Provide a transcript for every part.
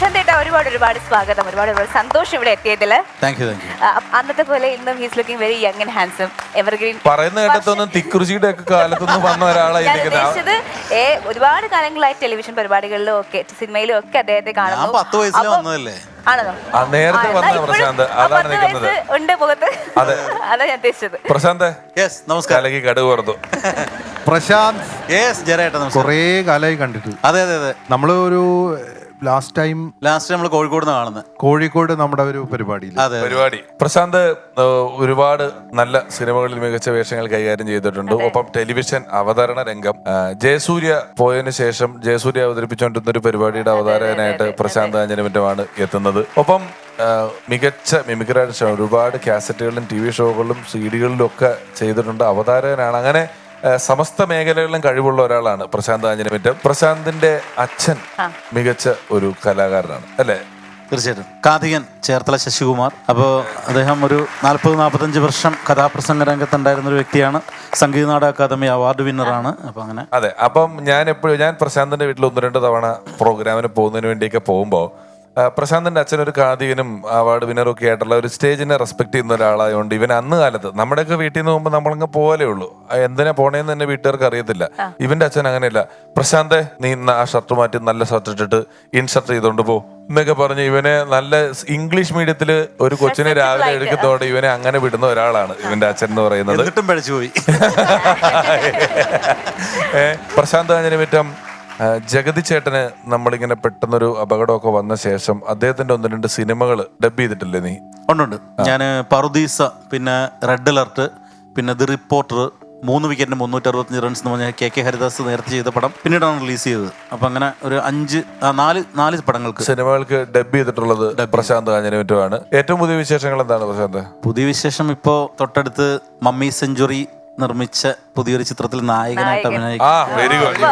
പ്രശാന്ത് ഒരുപാട് ഒരുപാട് സ്വാഗതം. ഒരുപാട് ഒരുപാട് സന്തോഷം ഇവിടെ എത്തിയതിൽ അന്നത്തെ പോലെ ഇന്നും he's looking very young and handsome evergreen പറയുന്ന കേട്ടത്തൊന്നും തിക്കുറിശിയുടെ ഒക്കെ കാലത്തൊന്നും വന്ന ഒരാളായി ഉദ്ദേശിച്ചത് ഒരുപാട് കാലങ്ങളായി ടെലിവിഷൻ പരിപാടികളിലും ഒക്കെ സിനിമയിലും ഒക്കെ അദ്ദേഹത്തെ ഞാൻ കാണുന്നു. പത്ത് വയസ്സിൽ വന്നതല്ലേ? നേരത്തെ വന്ന പ്രശാന്ത്. അതാണ് നിൽക്കുന്നത്. ഉണ്ട് മുഖത്ത്. അതെ. അതാ ഞാൻ ഉദ്ദേശിച്ചത്. പ്രശാന്ത് യെസ് നമസ്കാരം. കലകി കടുക് പ്രശാന്ത്. യെസ് നമസ്കാരം. കുറേ കാലമായി കണ്ടിട്ട്. അതെ അതെ അതെ. നമ്മൾ ഒരു ലാസ്റ്റ് ടൈം ലാസ്റ്റ് നമ്മൾ കോഴിക്കോട് നിന്ന് കാണുന്നത്. കോഴിക്കോട് നമ്മുടെ ഒരു പരിപാടിയിൽ അതെ പരിപാടി. പ്രശാന്ത് ഏഹ്, ഒരുപാട് നല്ല സിനിമകളിൽ മികച്ച വേഷങ്ങൾ കൈകാര്യം ചെയ്തിട്ടുണ്ട്. ഒപ്പം ടെലിവിഷൻ അവതരണ രംഗം. ആ, ജയസൂര്യ പോയതിനു ശേഷം ജയസൂര്യ അവതരിപ്പിച്ചുകൊണ്ടിരുന്ന ഒരു പരിപാടിയുടെ അവതാരകനായിട്ട് പ്രശാന്ത് ആഞ്ജനമിറ്റമാണ് എത്തുന്നത്. ഒപ്പം ആ, മികച്ച മിമിക്രി ആർട്ടിസ്റ്റ് ഒരുപാട് കാസറ്റുകളിലും ടി വി ഷോകളിലും സി ഡികളിലും ഒക്കെ ചെയ്തിട്ടുണ്ട്. അവതാരകനാണ്. അങ്ങനെ സമസ്ത മേഖലകളിലും കഴിവുള്ള ഒരാളാണ് പ്രശാന്ത് ആഞ്ജനമിറ്റം പ്രശാന്തിന്റെ അച്ഛൻ മികച്ച ഒരു കലാകാരനാണ് അല്ലേ? തീർച്ചയായിട്ടും. കാതികൻ ചേർത്തല ശശികുമാർ. അപ്പോൾ അദ്ദേഹം ഒരു നാൽപ്പത് നാൽപ്പത്തഞ്ച് വർഷം കഥാപ്രസംഗ രംഗത്തുണ്ടായിരുന്ന ഒരു വ്യക്തിയാണ്. Sangeetha Nataka academy award വിന്നറാണ്. അപ്പോൾ അങ്ങനെ. അതെ അപ്പം ഞാൻ എപ്പോഴും ഞാൻ പ്രശാന്തിന്റെ വീട്ടിൽ ഒന്ന് രണ്ട് തവണ പ്രോഗ്രാമിന് പോകുന്നതിന് വേണ്ടിയൊക്കെ പോകുമ്പോൾ പ്രശാന്തിന്റെ അച്ഛൻ ഒരു കാതികനും അവാർഡ് വിനറും ഒക്കെ ആയിട്ടുള്ള ഒരു സ്റ്റേജിനെ റെസ്പെക്ട് ചെയ്യുന്ന ഒരാളായതുകൊണ്ട് ഇവൻ അന്ന് കാലത്ത് നമ്മുടെയൊക്കെ വീട്ടിൽ നിന്ന് പോകുമ്പോൾ നമ്മളങ്ങ് പോലെ ഉള്ളൂ. എന്തിനാ പോണേന്ന് തന്നെ വീട്ടുകാർക്ക് അറിയത്തില്ല. ഇവന്റെ അച്ഛൻ അങ്ങനെയല്ല. പ്രശാന്തെ നീ ഇന്ന് ആ ഷർട്ട് മാറ്റി നല്ല ഷർട്ട് ഇട്ടിട്ട് ഇൻഷർട്ട് ചെയ്തോണ്ട് പോ എന്നൊക്കെ പറഞ്ഞ് ഇവനെ നല്ല ഇംഗ്ലീഷ് മീഡിയത്തിൽ ഒരു കൊച്ചിനെ രാവിലെ എടുക്കുന്നതോടെ ഇവനെ അങ്ങനെ വിടുന്ന ഒരാളാണ് ഇവന്റെ അച്ഛൻ എന്ന് പറയുന്നത്. എന്നിട്ടും പഴിച്ചു പോയി. പ്രശാന്ത് ആഞ്ജനമിറ്റം ആ, ജഗതി ചേട്ടന് നമ്മളിങ്ങനെ പെട്ടെന്നൊരു അപകടമൊക്കെ വന്ന ശേഷം അദ്ദേഹത്തിന്റെ ഒന്ന് രണ്ട് സിനിമകൾ ഡബ് ചെയ്തിട്ടില്ലേ നീ? ഉണ്ടുണ്ട്. ഞാൻ പറുദീസ പിന്നെ റെഡ് അലർട്ട് പിന്നെ ദി റിപ്പോർട്ടർ മൂന്ന് വിക്കറ്റിന് മുന്നൂറ്റി അറുപത്തഞ്ച് റൺസ് എന്ന് പറഞ്ഞാൽ കെ കെ ഹരിദാസ് നേരത്തെ ചെയ്ത പടം പിന്നീടാണ് റിലീസ് ചെയ്തത്. അപ്പൊ അങ്ങനെ ഒരു അഞ്ച് നാല് നാല് പടങ്ങൾക്ക്. സിനിമകൾക്ക് ഡബ് ചെയ്തിട്ടുള്ളത് പ്രശാന്ത് ആഞ്ജനമിറ്റമാണ് ഏറ്റവും പുതിയ വിശേഷങ്ങൾ എന്താണ് പ്രശാന്ത്? പുതിയ വിശേഷം ഇപ്പോ തൊട്ടടുത്ത് മമ്മി സെഞ്ചുറി നിർമ്മിച്ച പുതിയൊരു ചിത്രത്തിൽ നായകനായിട്ട് അഭിനയിക്കും. ആ വെരി ഗുഡ്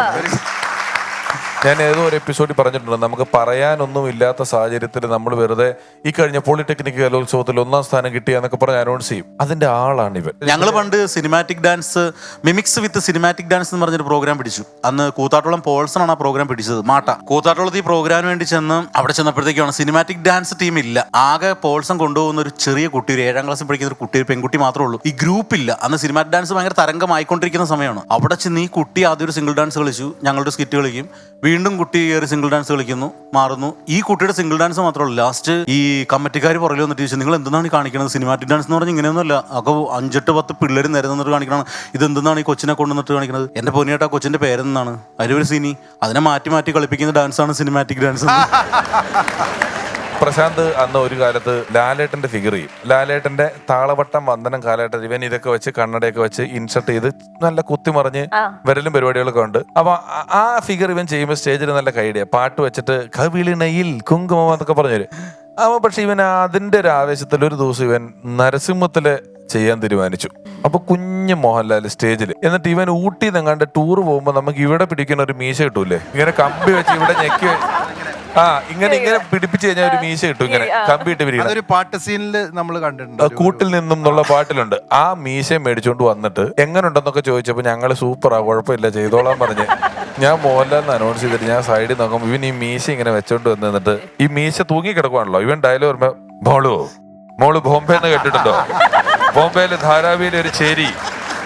ഞാൻ ഏതോ ഒരു എപ്പിസോഡിൽ പറഞ്ഞിട്ടുണ്ട്. നമുക്ക് പറയാനൊന്നും ഇല്ലാത്ത സാഹചര്യത്തിൽ നമ്മൾ വെറുതെ ഈ കഴിഞ്ഞ പോളിടെക്നിക് കലോത്സവത്തിൽ ഒന്നാം സ്ഥാനം കിട്ടിയെന്നൊക്കെ പറഞ്ഞ് അനൗൺസ് ചെയ്യും. അതിന്റെ ആളാണ് ഇവൻ. ഞങ്ങൾ പണ്ട് cinematic dance mimics with cinematic dance എന്ന് പറഞ്ഞൊരു പ്രോഗ്രാം പിടിച്ചു. അന്ന് കൂത്താട്ടോളം പോൾസൺ ആണ് ആ പ്രോഗ്രാം പിടിച്ചത് മാട്ട. കൂത്താട്ടോളത്ത് ഈ പ്രോഗ്രാമിന് വേണ്ടി ചെന്ന് അവിടെ ചെന്നപ്പോഴത്തേക്കാണ് സിനിമാറ്റിക് ഡാൻസ് ടീം ഇല്ല. ആകെ പോൾസൺ കൊണ്ടുപോകുന്ന ഒരു ചെറിയ കുട്ടി ഒരു ഏഴാം ക്ലാസ്സിൽ പഠിക്കുന്ന ഒരു കുട്ടി ഒരു പെൺകുട്ടി മാത്രമേ ഉള്ളൂ. ഈ ഗ്രൂപ്പ് ഇല്ല. അന്ന് സിനിമാറ്റിക് ഡാൻസ് ഭയങ്കര തരംഗമായിക്കൊണ്ടിരിക്കുന്ന സമയമാണ്. അവിടെ ചെന്ന് ഈ കുട്ടി ആദ്യം ഒരു സിംഗിൾ ഡാൻസ് കളിച്ചു. ഞങ്ങളുടെ സ്കിറ്റ് കളിക്കും. വീണ്ടും കുട്ടി കയറി സിംഗിൾ ഡാൻസ് കളിക്കുന്നു മാറുന്നു. ഈ കുട്ടിയുടെ സിംഗിൾ ഡാൻസ് മാത്രമല്ല ലാസ്റ്റ് ഈ കമ്മിറ്റിക്കാർ പുറകിൽ വന്നിട്ട് നിങ്ങൾ എന്താണ് ഈ കാണിക്കുന്നത് സിനിമാറ്റിക് ഡാൻസ് എന്ന് പറഞ്ഞാൽ ഇങ്ങനെയൊന്നുമല്ല. അപ്പൊ അഞ്ചെട്ട് പത്ത് പിള്ളേർ നിരന്നിട്ട് കാണിക്കണം ഇത് എന്തെന്നാണ് ഈ കൊച്ചിനെ കൊണ്ടുവന്നിട്ട് കാണിക്കുന്നത് എന്റെ പൊന്നിയേട്ടാ കൊച്ചിന്റെ പേരെന്താണ്? അതിലൊരു സിനി. അതിനെ മാറ്റി മാറ്റി കളിപ്പിക്കുന്ന ഡാൻസാണ് സിനിമാറ്റിക് ഡാൻസ് പ്രശാന്ത് അന്ന് ഒരു കാലത്ത് ലാലേട്ടന്റെ ഫിഗർ ചെയ്യും. ലാലേട്ടന്റെ താളവട്ടം വന്ദനം കാലഘട്ടം ഇവൻ ഇതൊക്കെ വെച്ച് കണ്ണടയൊക്കെ വെച്ച് ഇൻസർട്ട് ചെയ്ത് നല്ല കുത്തിമറിഞ്ഞ് വിരലും പരിപാടികളൊക്കെ ഉണ്ട്. അപ്പൊ ആ- ഫിഗർ ഇവൻ ചെയ്യുമ്പോൾ സ്റ്റേജിൽ നല്ല കൈഡിയ പാട്ട് വെച്ചിട്ട് കവിളിണയിൽ കുങ്കുമം എന്നൊക്കെ പറഞ്ഞു അപ്പൊ പക്ഷെ ഇവൻ അതിന്റെ ഒരു ആവേശത്തിൽ ഒരു ദിവസം ഇവൻ നരസിംഹത്തിൽ ചെയ്യാൻ തീരുമാനിച്ചു. അപ്പൊ കുഞ്ഞു മോഹൻലാൽ സ്റ്റേജിൽ എന്നിട്ട് ഇവൻ ഊട്ടി നിങ്ങാണ്ട് ടൂർ പോകുമ്പോ നമുക്ക് ഇവിടെ പിടിക്കുന്ന ഒരു മീശ കിട്ടൂലേ ഇങ്ങനെ കമ്പി വെച്ച് ഇവിടെ ഞെക്കി ആ ഇങ്ങനെ ഇങ്ങനെ പിടിപ്പിച്ചു കഴിഞ്ഞാൽ ഒരു മീശ കിട്ടും ഇങ്ങനെ. കമ്പി ഇട്ട് പിരിക്കണം അതൊരു പാട്ട് സീനിൽ നമ്മൾ കണ്ടിട്ടുണ്ട്. കൂട്ടിൽ നിന്നും എന്നുള്ള പാട്ടിലുണ്ട്. ആ മീശ മേടിച്ചോണ്ട് വന്നിട്ട് എങ്ങനെ ഉണ്ടെന്നൊക്കെ ചോദിച്ചപ്പോ ഞങ്ങൾ സൂപ്പറാ കുഴപ്പമില്ല ചെയ്തോളാൻ പറഞ്ഞ്. ഞാൻ മോഹൻലാലിന് അനൗൺസ് ചെയ്തിട്ട് ഞാൻ സൈഡിൽ നോക്കുമ്പോൾ ഇവൻ ഈ മീശ ഇങ്ങനെ വെച്ചോണ്ട് വന്ന് നിന്നിട്ട് ഈ മീശ തൂങ്ങി കിടക്കുവാണല്ലോ. ഇവൻ ഡയലോഗ് വരുമ്പോ മോളു മോൾ ബോംബെ എന്ന് കേട്ടിട്ടുണ്ടോ? ബോംബെയിലെ ധാരാവിയിലെ ഒരു ചേരി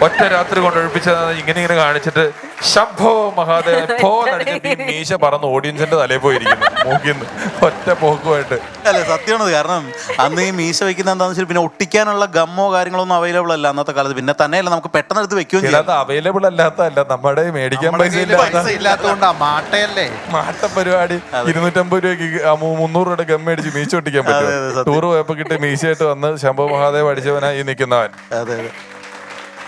ഒറ്റ രാത്രി കൊണ്ട് ഒഴിപ്പിച്ചതാണ് ഇങ്ങനെ ഇങ്ങനെ കാണിച്ചിട്ട് ശംഭോ മഹാദേവൻ പോ നടിച്ചിട്ട് ഈ മീശ പറന്ന് ഓഡിയൻസിന്റെ തലേ പോയിരിക്കുന്നു. മൂക്കിന്ന്. ഒറ്റ പോക്കുമായിട്ട്. അല്ല സത്യമാണ് കാരണം അന്ന് ഈ മീശ വെക്കുന്ന എന്താണെന്ന് വെച്ചാൽ പിന്നെ ഒട്ടിക്കാനുള്ള ഗമ്മോ കാര്യങ്ങളൊന്നും അവൈലബിൾ അല്ല അന്നത്തെ കാലത്ത്. പിന്നെ തന്നെയല്ല നമുക്ക് പെട്ടെന്ന് എടുത്ത് വെക്കുകയും ചെയ്യാം. അല്ലാത്ത അവൈലബിൾ അല്ലാത്തല്ല നമ്മുടെ മേടിക്കാൻ പൈസ കയ്യിൽ ഇല്ലാത്ത പൈസ ഇല്ലാത്തോണ്ടാ മാട്ടയല്ലേ? മാട്ട പരിപാടി. ഇരുന്നൂറ്റമ്പത് രൂപയ്ക്ക് മുന്നൂറ് രൂപയുടെ ഗമ്മ മേടിച്ച് മീശ ഒട്ടിക്കാൻ പറ്റും. ടൂർ പോയപ്പോ കിട്ടിയ മീശയായിട്ട് വന്ന് ശംഭവ മഹാദേവ് അടിച്ചവനായി നിൽക്കുന്നവൻ. അതെ അതെ.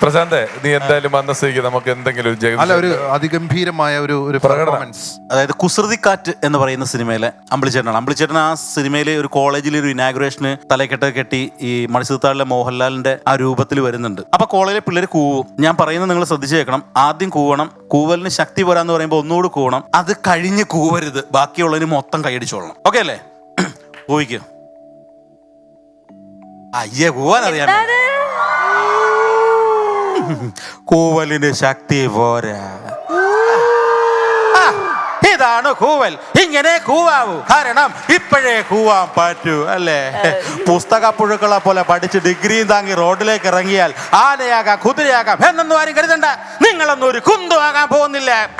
പ്രശാന്തേ നീ എന്തായാലും വന്ന സ്ഥിതിക്ക് നമുക്ക് എന്തെങ്കിലും ഒരു അല്ല ഒരു അതിഗംഭീരമായ ഒരു ഒരു പെർഫോമൻസ് അതായത് കുസൃതിക്കാറ്റ് എന്ന് പറയുന്ന സിനിമയിലെ അമ്പിളിച്ചേട്ടനാണ്. അമ്പിളിച്ചേട്ടൻ ആ സിനിമയിലെ ഒരു കോളേജിലെ ഒരു ഇനാഗുറേഷന് തലക്കെട്ട് കെട്ടി ഈ മണിസൂത്താളിലെ മോഹൻലാലിന്റെ ആ രൂപത്തിൽ വരുന്നുണ്ട്. അപ്പൊ കോളേജിലെ പിള്ളേർ കൂവും. ഞാൻ പറയുന്നത് നിങ്ങൾ ശ്രദ്ധിച്ചേക്കണം ആദ്യം കൂവണം. കൂവലിന് ശക്തി പോരാന്ന് പറയുമ്പോൾ ഒന്നുകൂടി കൂവണം. അത് കഴിഞ്ഞ് കൂവരുത്. ബാക്കിയുള്ളതിന് മൊത്തം കൈയടിച്ചോളണം. ഓക്കെ അല്ലേ? പോയിക്കോ. അയ്യേ കൂവാൻ അറിയാം കൂവലിന് ശക്തി പോരാ. ഇതാണ് കൂവൽ. ഇങ്ങനെ കൂവാവൂ. കാരണം ഇപ്പോഴേ കൂവാൻ പറ്റൂ അല്ലേ? പുസ്തക പുഴുക്കളെ പോലെ പഠിച്ച് ഡിഗ്രിയും താങ്ങി റോഡിലേക്ക് ഇറങ്ങിയാൽ ആനയാകാം കുതിരയാകാം എന്നൊന്നും ആരും കരുതണ്ട. നിങ്ങളൊന്നും ഒരു കുന്തു ആകാൻ പോകുന്നില്ല.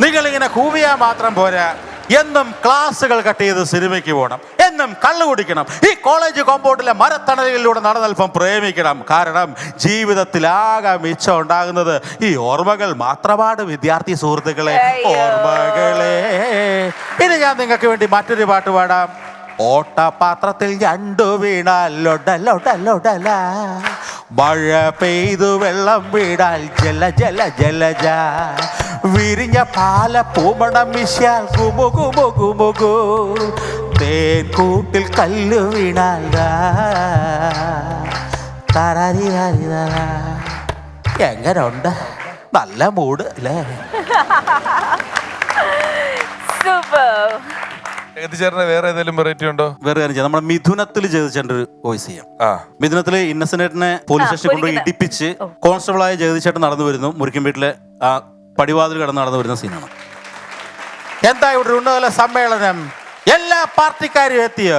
നിങ്ങൾ ഇങ്ങനെ കൂവിയാ മാത്രം പോരാ. എന്നും ക്ലാസ്സുകൾ കട്ട് ചെയ്ത് സിനിമയ്ക്ക് പോകണം. എന്നും കള്ളു കുടിക്കണം. ഈ കോളേജ് കോമ്പൗണ്ടിലെ മരത്തണലിലൂടെ നടന്നൽപ്പം പ്രേമിക്കണം. കാരണം ജീവിതത്തിൽ ആകെ മിച്ചം ഉണ്ടാകുന്നത് ഈ ഓർമ്മകൾ മാത്രമാണ് വിദ്യാർത്ഥി സുഹൃത്തുക്കളെ. ഓർമ്മകളെ. ഇനി ഞാൻ നിങ്ങൾക്ക് വേണ്ടി മറ്റൊരു പാട്ട് പാടാം. ഓട്ടപാത്രത്തിൽ ഞണ്ടു വീണാൽ ലൊടലൊടലൊടല മഴ പെയ്തു വെള്ളം വീണാൽ ജല ജല ജലജ വിരിഞ്ഞ പാല പൂമണം വിശാൽ കുമു കുമു കുമുകു തേൻ കൂട്ടിൽ കല്ല് വീണാൽ ദാ, തരാരി എങ്ങനെ ഉണ്ട് നല്ല മൂഡ് അല്ലേ? സൂപ്പർ. ജഗതിച്ചേട്ടന് വേറെ ഏതെങ്കിലും വെറൈറ്റി ഉണ്ടോ? വേറെ കാര്യം ചെയ്യാം. നമ്മുടെ മിഥുനത്തിൽ ജഗതിച്ചേട്ടൻ ഒരു വോയിസ് ചെയ്യാം. ആ. മിഥുനത്തിൽ ഇന്നസെന്റേറ്റിനെ പോലീസ് സ്റ്റേഷനിൽ കൊണ്ടുപോയി പോലീസിനെ. ഇടിപ്പിച്ച് കോൺസ്റ്റബിളായ ജഗതിച്ചേട്ടൻ നടന്നു വരുന്നു. മുറിക്കും വീട്ടിലെ ആ പടിവാതിൽ കടന്ന് നടന്നു വരുന്ന സീനാണ്. എന്താ ഇവിടെ ഉന്നതല സമ്മേളനം? എല്ലാ പാർട്ടിക്കാരും എത്തിയ?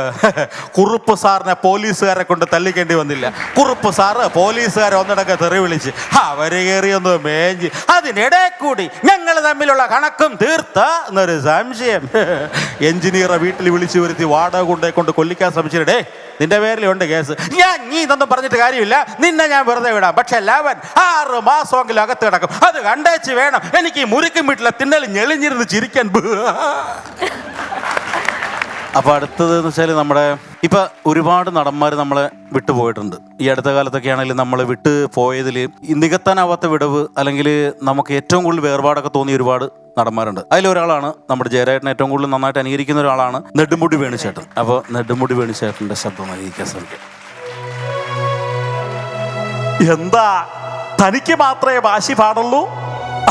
കുറുപ്പ് സാറിനെ പോലീസുകാരെ കൊണ്ട് തല്ലിക്കേണ്ടി വന്നില്ല. കുറുപ്പ് സാറ് പോലീസുകാരെ ഒന്നിടക്കെ തെറി വിളിച്ച് അവർ കയറിയൊന്ന് മേഞ്ചി. അതിനിടെ കൂടി ഞങ്ങൾ തമ്മിലുള്ള കണക്കും തീർത്ത എന്നൊരു സംശയം. എഞ്ചിനീയറെ വീട്ടിൽ വിളിച്ചു വരുത്തി വാടക കൊണ്ടേ കൊണ്ട് കൊല്ലിക്കാൻ ശ്രമിച്ചിട്ടേ നിന്റെ പേരിലുണ്ട് കേസ്. ഞാൻ നീ ഇതൊന്നും പറഞ്ഞിട്ട് കാര്യമില്ല. നിന്നെ ഞാൻ വെറുതെ വിടാം. പക്ഷെ ലവൻ ആറ് മാസമെങ്കിലും അകത്ത് കിടക്കും. അത് കണ്ടേച്ച് വേണം. എനിക്ക് ഈ മുരുക്കും വീട്ടിലെ തിന്നൽ ഞെളിഞ്ഞിരുന്ന് ചിരിക്കാൻ. അപ്പൊ അടുത്തത് എന്ന് വെച്ചാൽ നമ്മുടെ ഇപ്പൊ ഒരുപാട് നടന്മാർ നമ്മളെ വിട്ടുപോയിട്ടുണ്ട് ഈ അടുത്ത കാലത്തൊക്കെ ആണെങ്കിലും നമ്മൾ വിട്ട് പോയതിൽ നികത്താനാവാത്ത വിടവ് അല്ലെങ്കിൽ നമുക്ക് ഏറ്റവും കൂടുതൽ വേർപാടൊക്കെ തോന്നിയ ഒരുപാട് നടന്മാരുണ്ട്. അതിലൊരാളാണ് നമ്മുടെ ജയരാജനെ ഏറ്റവും കൂടുതൽ നന്നായിട്ട് അനുകരിക്കുന്ന ഒരാളാണ് നെടുമുടി വേണുചേട്ടൻ അപ്പോൾ നെടുമുടി വേണുചേട്ടന്റെ ശബ്ദം അനുകരിക്കാൻ ശ്രമിക്കാം എന്താ? തനിക്ക് മാത്രമേ വാശി പാടുള്ളൂ?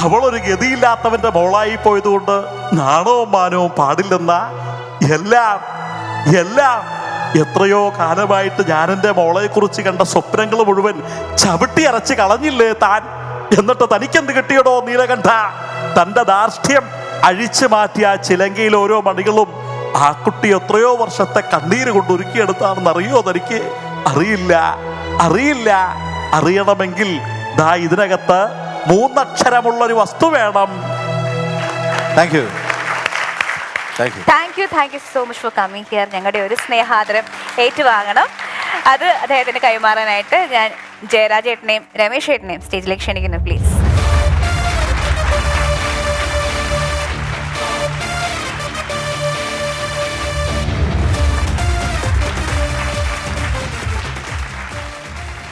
അവളൊരു ഗതിയില്ലാത്തവന്റെ മോളായി പോയതുകൊണ്ട് നാണവും മാനവും പാടില്ലെന്ന? എല്ലാം എല്ലാം എത്രയോ കാലമായിട്ട് ഞാൻ എന്റെ മോളെ കുറിച്ച് കണ്ട സ്വപ്നങ്ങൾ മുഴുവൻ ചവിട്ടി അരച്ച് കളഞ്ഞില്ലേ താൻ? എന്നിട്ട് തനിക്കെന്ത് കിട്ടിയടോ നീലകണ്ഠ? തന്റെ ദാർഷ്ട്യം അഴിച്ചു മാറ്റിയ ചിലങ്കയിൽ ഓരോ മണികളും ആ കുട്ടി എത്രയോ വർഷത്തെ കണ്ണീര് കൊണ്ട് ഒരുക്കിയെടുത്താണെന്ന് അറിയോ തനിക്ക്? അറിയില്ല അറിയില്ല. അറിയണമെങ്കിൽ ദാ ഇതിനകത്ത് മൂന്നക്ഷരമുള്ള ഒരു വസ്തു വേണം. Thank you thank you thank you so much for coming here ഞങ്ങളുടെ ഒരു സ്നേഹാദരം ഏറ്റുവാങ്ങണം. അത് അദ്ദേഹത്തിന് കൈമാറാനായിട്ട് ഞാൻ ജയരാജ് ഏട്ടനെയും രമേശ് ഏട്ടനെയും സ്റ്റേജിലേക്ക് ക്ഷണിക്കുന്നു പ്ലീസ്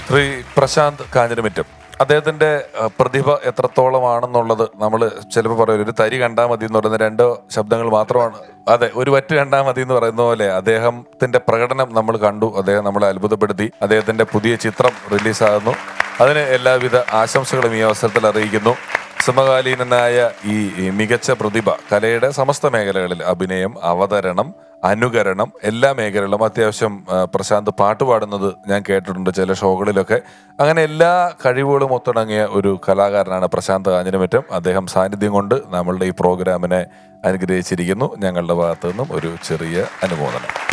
ശ്രീ പ്രശാന്ത് കാഞ്ഞിരമിറ്റം. അദ്ദേഹത്തിന്റെ പ്രതിഭ എത്രത്തോളമാണെന്നുള്ളത് നമ്മൾ ചിലപ്പോൾ പറയും ഒരു തരി കണ്ടാൽ മതി എന്ന് പറയുന്ന രണ്ട് ശബ്ദങ്ങൾ മാത്രമാണ്. അതെ ഒരു വറ്റ് കണ്ടാൽ മതി എന്ന് പറയുന്ന പോലെ അദ്ദേഹത്തിന്റെ പ്രകടനം നമ്മൾ കണ്ടു അദ്ദേഹം നമ്മളെ അത്ഭുതപ്പെടുത്തി അദ്ദേഹത്തിന്റെ പുതിയ ചിത്രം റിലീസാകുന്നു. അതിന് എല്ലാവിധ ആശംസകളും ഈ അവസരത്തിൽ അറിയിക്കുന്നു. സമകാലീനനായ ഈ മികച്ച പ്രതിഭ കലയുടെ സമസ്ത മേഖലകളിൽ അഭിനയം അവതരണം അനുകരണം എല്ലാ മേഖലകളിലും അത്യാവശ്യം പ്രശാന്ത് പാട്ട് പാടുന്നത് ഞാൻ കേട്ടിട്ടുണ്ട് ചില ഷോകളിലൊക്കെ. അങ്ങനെ എല്ലാ കഴിവുകളും ഒത്തിണങ്ങിയ ഒരു കലാകാരനാണ് പ്രശാന്ത് കാഞ്ഞിരമറ്റം അദ്ദേഹം സാന്നിധ്യം കൊണ്ട് നമ്മളുടെ ഈ പ്രോഗ്രാമിനെ അനുഗ്രഹിച്ചിരിക്കുന്നു. ഞങ്ങളുടെ ഭാഗത്തു നിന്നും ഒരു ചെറിയ അനുമോദനം.